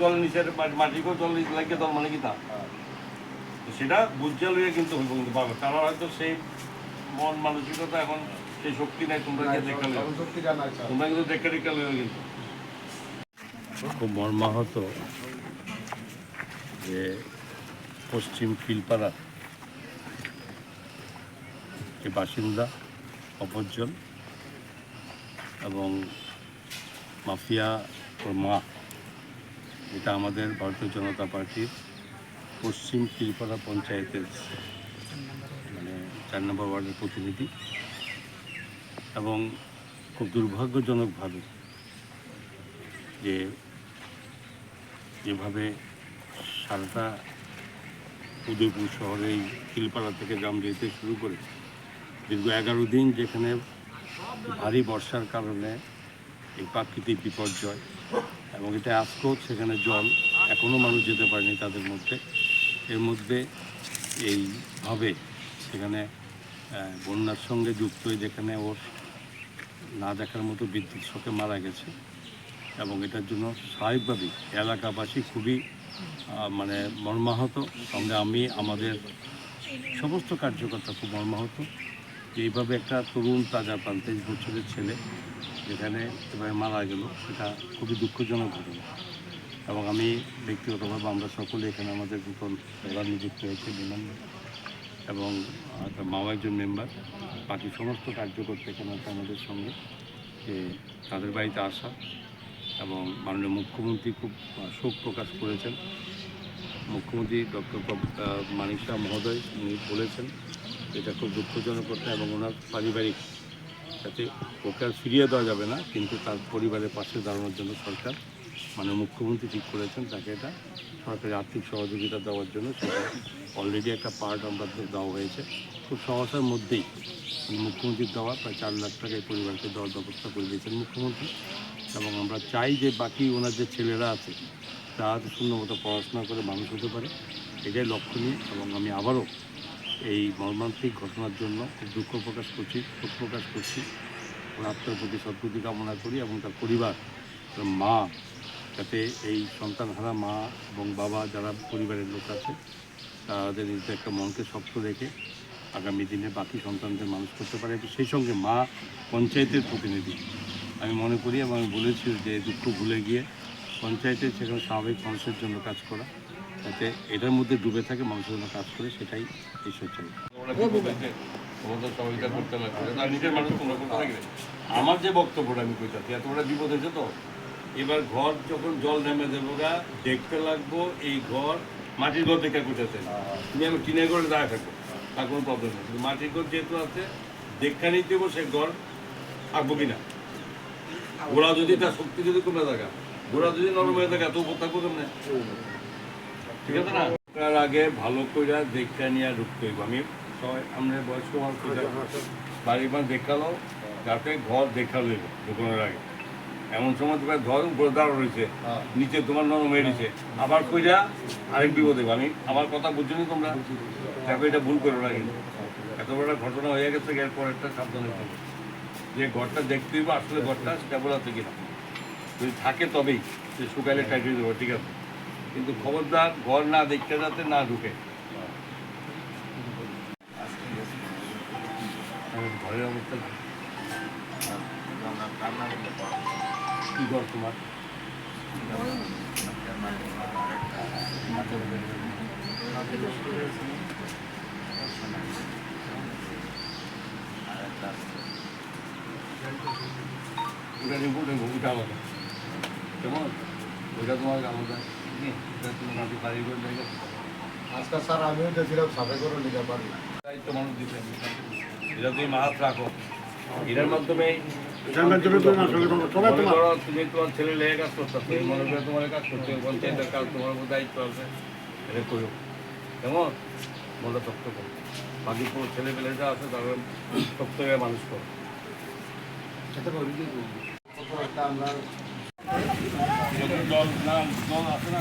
জল নিচের মাটিকেও জল লাগিয়ে জল মানে কি তা সেটা লইয়া কিন্তু হইব কিন্তু পাবে কারণ হয়তো সেই মন মানসিকতা এখন সেই শক্তি নাই তোমরা গিয়ে দেখা তোমরা কিন্তু দেখা দেখা লইয়া কিন্তু। খুব মর্মাহত যে পশ্চিম কিলপাড়া বাসিন্দা অপরজন এবং মাফিয়া ওর মা, এটা আমাদের ভারতীয় জনতা পার্টির পশ্চিম ত্রিপাড়া পঞ্চায়েতের মানে চার নম্বর ওয়ার্ডের প্রতিনিধি এবং খুব দুর্ভাগ্যজনকভাবে যে যেভাবে সারাটা উদয়পুর শহরে এই খিলপাড়া থেকে যেতে শুরু করে, দীর্ঘ এগারো দিন যেখানে ভারী বর্ষার কারণে এই প্রাকৃতিক বিপর্যয় এবং এটা আজকেও সেখানে জল এখনও মানুষ যেতে পারেনি তাদের মধ্যে। এর মধ্যে এইভাবে সেখানে বন্যার সঙ্গে যুক্ত হয়ে যেখানে ওর না দেখার মতো বিদ্যুৎ শোকে মারা গেছে এবং এটার জন্য স্বাভাবিকভাবেই এলাকাবাসী খুবই মানে মর্মাহত। সঙ্গে আমি, আমাদের সমস্ত কার্যকর্তা খুব মর্মাহত। এইভাবে একটা তরুণ তাজা পঁয়ত্রিশ বছরের ছেলে যেখানে এভাবে মারা গেল, সেটা খুবই দুঃখজনক ঘটনা। এবং আমি ব্যক্তিগতভাবে আমরা সকলে এখানে আমাদের দুজন প্রধান নিযুক্ত হয়েছে বিমান এবং তার মাও একজন মেম্বার। বাকি সমস্ত কার্যকর্তা এখানে আছে আমাদের সঙ্গে, যে তাদের বাড়িতে আসা এবং মাননীয় মুখ্যমন্ত্রী খুব শোক প্রকাশ করেছেন। মুখ্যমন্ত্রী ডক্টর মানিক মহোদয়, উনি বলেছেন এটা খুব দুঃখজনক কথা এবং ওনার পারিবারিক যাতে ওকে আর ফিরিয়ে দেওয়া যাবে না, কিন্তু তার পরিবারের পাশে দাঁড়ানোর জন্য সরকার মানে মুখ্যমন্ত্রী ঠিক করেছেন তাকে এটা সরকারি আর্থিক সহযোগিতা দেওয়ার জন্য সেটা অলরেডি একটা পার্ট আমরা দেওয়া হয়েছে। খুব সহসার মধ্যেই মুখ্যমন্ত্রীর দেওয়া প্রায় চার লাখ টাকা এই পরিবারকে দেওয়ার ব্যবস্থা করে দিয়েছেন মুখ্যমন্ত্রী। এবং আমরা চাই যে বাকি ওনার যে ছেলেরা আছে, তারা সুন্দর মতো পড়াশোনা করে মানুষ হতে পারে, এটাই লক্ষ্য নিয়ে এবং আমি আবারও এই মর্মান্তিক ঘটনার জন্য খুব দুঃখ প্রকাশ করছি, শোক প্রকাশ করছি। আত্মার প্রতি সদ্গতি কামনা করি এবং তার পরিবার মা, যাতে এই সন্তানহারা মা এবং বাবা যারা পরিবারের লোক আছে, তাদের নিজেদের একটা মনকে শক্ত রেখে আগামী দিনে বাকি সন্তানদের মানুষ করতে পারে। সেই সঙ্গে মা পঞ্চায়েতের প্রতিনিধি। আমি মনে করি এবং আমি বলেছি যে দুঃখ ভুলে গিয়ে পঞ্চায়েতের সেখানে স্বাভাবিক মানুষের জন্য কাজ করা। যাতে এটার মধ্যে ডুবে থাকে মানুষের জন্য কাজ করে, সেটাই ঈশ্বর চাই আমার যে বক্তব্যটা আমি কইতাছি এত বড় বিপদ হয়েছে তো? এবার ঘর যখন জল নেমে দেবো গা দেখতে লাগবো, এই ঘর মাটির ঘর দেখে কইতেছে তুমি আমি টিনের ঘরে দাঁড়া থাকব, তার কোনো প্রবলেম নেই। কিন্তু মাটির ঘর যেহেতু আছে, দেখা নিতে দেবো সে ঘর থাকব কিনা? ঘোড়া যদি তার শক্তি যদি কমে থাকা ঘোড়া যদি নরম হয়ে থাকে, এত উপর থাকব কেমনে? ঠিক আছে না? আগে ভালো করে দেখা নিয়ে ঢুকতে হইব আমি সবাই আমরা বয়স্ক মানুষ বাড়ির মানুষ দেখাল যাতে ঘর দেখা লইব ঢুকানোর আগে। এমন সময় তোমার ঘর উপরে দাঁড়ো রয়েছে নিচে তোমার নরম হয়ে রয়েছে। আবার কইরা আরেক বিপদ আমি আমার কথা বুঝছ না তোমরা? দেখো এটা ভুল করো না কিন্তু। এত বড় ঘটনা হয়ে গেছে এরপর একটা সাবধান হইতে যে ঘরটা দেখতে হইব আসলে ঘরটা স্টেবল আছে কিনা। যদি থাকে তবেই যে শুকাইলে টাইট দেবো ঠিক আছে? কিন্তু খবরদার ঘর না দেখতে যাতে না ঢুকে। ঘরের অবস্থা কি? ঘর তোমার? ওটা নিবো নেব ওটা আলাদা। কেমন? ওইটা তোমার আলাদা। আজকাল স্যার আমিও সাফে করে নিতে পারি দায়িত্ব মানুষ দিতে এটা তুমি মাহাত রাখো। এটার মাধ্যমে এটার মাধ্যমে তো না সঙ্গে তোমার সবাই মনে তোমার করো তুমি তোমার ছেলে লেগে কাজ করতে মনে করে তোমার কাজ করতে পঞ্চায়েতের কাজ তোমার উপর দায়িত্ব আছে। এটা করো। কেমন? শক্ত করো। বাকি কোনো ছেলে পেলে যা আছে তাদের শক্ত হয়ে মানুষ করো। আমরা জল না জল আছে না